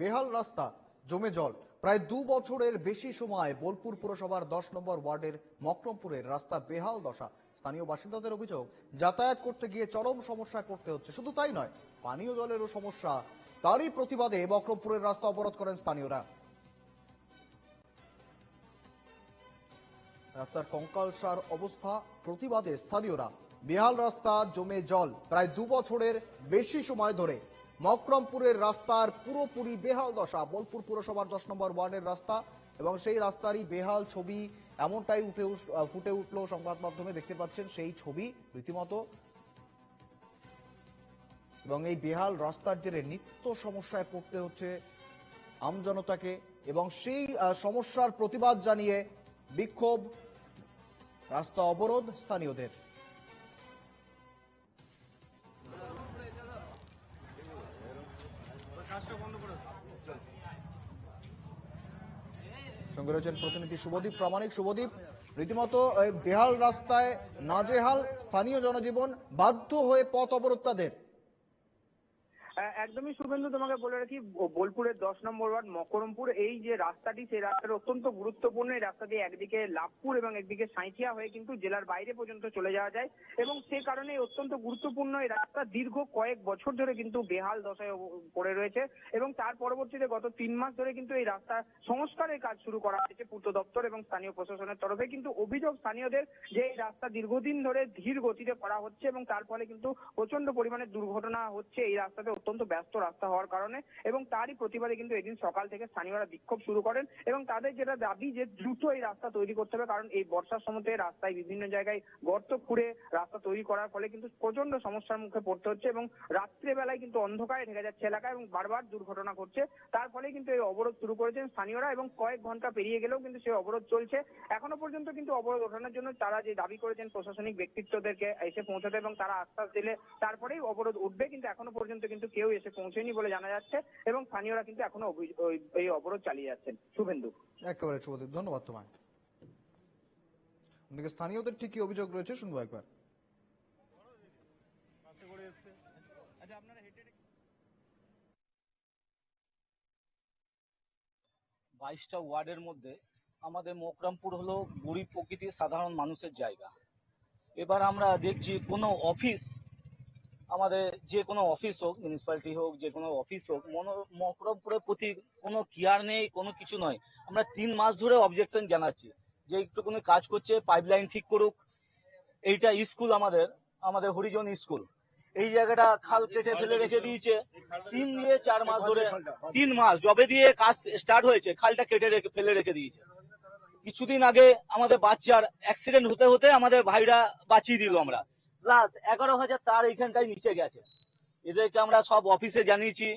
বেহাল রাস্তা, জমে জল। প্রায় দু বছরের বেশি সময় বোলপুর পুরসভার দশ নম্বর ওয়ার্ডের মকরমপুরের রাস্তা বেহাল দশা। স্থানীয় বাসিন্দাদের অভিযোগ, যাতায়াত করতে গিয়ে চরম সমস্যা করতে হচ্ছে। শুধু তাই নয়, পানীয় জলেরও সমস্যা। তারই প্রতিবাদে মকরমপুরের রাস্তা অবরোধ করেন স্থানীয়রা। রাস্তার কঙ্কালসার অবস্থা, প্রতিবাদে স্থানীয়রা। বেহাল রাস্তা, জমে জল। প্রায় দু বছরের বেশি সময় ধরে মকরমপুরের রাস্তার পুরোপুরি বেহাল দশা। বোলপুর পুরসভার দশ নম্বর ওয়ার্ডের রাস্তা এবং সেই রাস্তারই বেহাল ছবি এমনটাই উঠে ফুটে উঠল সংবাদ মাধ্যমে, দেখতে পাচ্ছেন সেই ছবি রীতিমতো। এবং এই বেহাল রাস্তার জেরে নিত্য সমস্যায় পড়তে হচ্ছে আমজনতাকে এবং সেই সমস্যার প্রতিবাদ জানিয়ে বিক্ষোভ, রাস্তা অবরোধ স্থানীয়দের। সঙ্গে রয়েছেন প্রতিনিধি শুভদীপ, প্রামাণিক শুভদীপ। রীতিমতো বেহাল রাস্তায় নাজেহাল স্থানীয় জনজীবন বাধ্য হয়ে পথ অবরোধ তাদের। একদমই শুভেন্দু, তোমাকে বলে রাখি বোলপুরের দশ নম্বর ওয়ার্ড, মকরমপুর, এই যে রাস্তাটি, সেই রাস্তাটা অত্যন্ত গুরুত্বপূর্ণ। এই রাস্তা দিয়ে একদিকে লাভপুর এবং একদিকে সাঁইথিয়া হয়ে কিন্তু জেলার বাইরে পর্যন্ত চলে যাওয়া যায় এবং সে কারণে অত্যন্ত গুরুত্বপূর্ণ এই রাস্তা দীর্ঘ কয়েক বছর ধরে কিন্তু বেহাল দশায় পড়ে রয়েছে এবং তার পরবর্তীতে গত তিন মাস ধরে কিন্তু এই রাস্তা সংস্কারের কাজ শুরু করা হয়েছে পূর্ত দপ্তর এবং স্থানীয় প্রশাসনের তরফে। কিন্তু অভিযোগ স্থানীয়দের যে এই রাস্তা দীর্ঘদিন ধরে ধীর গতিতে করা হচ্ছে এবং তার ফলে কিন্তু প্রচণ্ড পরিমাণে দুর্ঘটনা হচ্ছে এই রাস্তাতে অত্যন্ত ব্যস্ত রাস্তা হওয়ার কারণে এবং তারই প্রতিবাদে কিন্তু এদিন সকাল থেকে স্থানীয়রা বিক্ষোভ শুরু করেন এবং তাদের যেটা দাবি যে দ্রুত এই রাস্তা তৈরি করতে হবে, কারণ এই বর্ষার সময়তে রাস্তায় বিভিন্ন জায়গায় গর্ত খুঁড়ে রাস্তা তৈরি করার ফলে কিন্তু প্রচণ্ড সমস্যার মুখে পড়তে হচ্ছে এবং রাত্রে বেলায় কিন্তু অন্ধকারে ঢেকে যাচ্ছে এলাকা এবং বারবার দুর্ঘটনা ঘটছে। তার ফলে কিন্তু এই অবরোধ শুরু করেছেন স্থানীয়রা এবং কয়েক ঘণ্টা পেরিয়ে গেলেও কিন্তু সেই অবরোধ চলছে। এখনও পর্যন্ত কিন্তু অবরোধ ওঠানোর জন্য তারা যে দাবি করেছেন প্রশাসনিক ব্যক্তিত্বদেরকে এসে পৌঁছাতে এবং তারা আশ্বাস দিলে তারপরেই অবরোধ উঠবে, কিন্তু এখনও পর্যন্ত কিন্তু কেউ এসে পৌঁছেনি বলে জানা যাচ্ছে এবং স্থানীয়রা কিন্তু এখনও এই অবরোধ চালিয়ে যাচ্ছেন। শুভেন্দু। একেবারে শুভদীপ ধন্যবাদ তোমায়। ওদিকে স্থানীয়দের ঠিক কি অভিযোগ রয়েছে শুনব একবার। বাইশটা ওয়ার্ডের মধ্যে আমাদের মোকরামপুর হলো গরিব প্রকৃতির সাধারণ মানুষের জায়গা। এবার আমরা দেখছি কোনো অফিস আমাদের যে কোনো অফিস হোক মিউনিসিপ্যালিটি হোক, যে কোনো অফিস হোক মকরমপুরের প্রতি কোনো কেয়ার নেই, কোনো কিছু নয়। আমরা তিন মাস ধরে অবজেকশন জানাচ্ছি যে একটুখানি কাজ করছে পাইপলাইন ঠিক করুক। এইটা স্কুল আমাদের আমাদের হরিজন স্কুল এই জায়গাটা খাল কেটে ফেলে রেখে দিয়েছে। তিন দিয়ে চার মাস ধরে, তিন মাস জবে দিয়ে কাজ স্টার্ট হয়েছে, খালটা কেটে রেখে, ফেলে রেখে দিয়েছে। কিছুদিন আগে আমাদের বাচ্চার অ্যাক্সিডেন্ট হতে হতে আমাদের ভাইরা বাঁচিয়ে দিল আমরা। প্লাস এগারো হাজার তার এইখানটায় নিচে গেছে। এদেরকে আমরা সব অফিসে জানিয়েছি।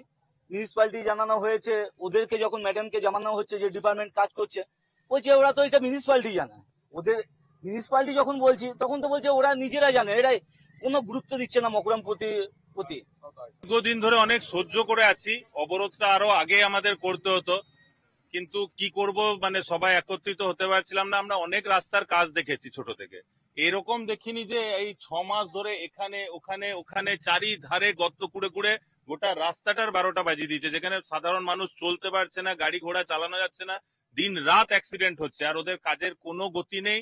মিউনিসিপ্যালিটি জানানো হয়েছে। ওদেরকে যখন ম্যাডামকে জানানো হচ্ছে যে ডিপার্টমেন্ট কাজ করছে, বলছে ওরা তো এটা মিউনিসিপ্যালিটি জানে। ওদের মিউনিসিপ্যালিটি যখন বলছি, তখন তো বলছে ওরা নিজেরা জানে। এরাই কোনো গুরুত্ব দিচ্ছে না মকরম প্রতি প্রতি। দীর্ঘদিন ধরে অনেক সহ্য করে আছি। অবরোধটা আরও আগে আমাদের করতে হতো। কিন্তু কি করব মানে সবাই একত্রিত হতে পারছিলাম না। আমরা অনেক রাস্তার কাজ দেখেছি ছোট থেকে। এরকম দেখিনি যে এই ছ মাস ধরে এখানে, ওখানে ওখানে চারিধারে গর্ত কুড়ে কুড়ে গোটা রাস্তাটার বারোটা বাজিয়ে দিয়েছে, যেখানে সাধারণ মানুষ চলতে পারছে না, গাড়ি ঘোড়া চালানো যাচ্ছে না দিন রাত অ্যাক্সিডেন্ট হচ্ছে, আর ওদের কাজের কোনো গতি নেই।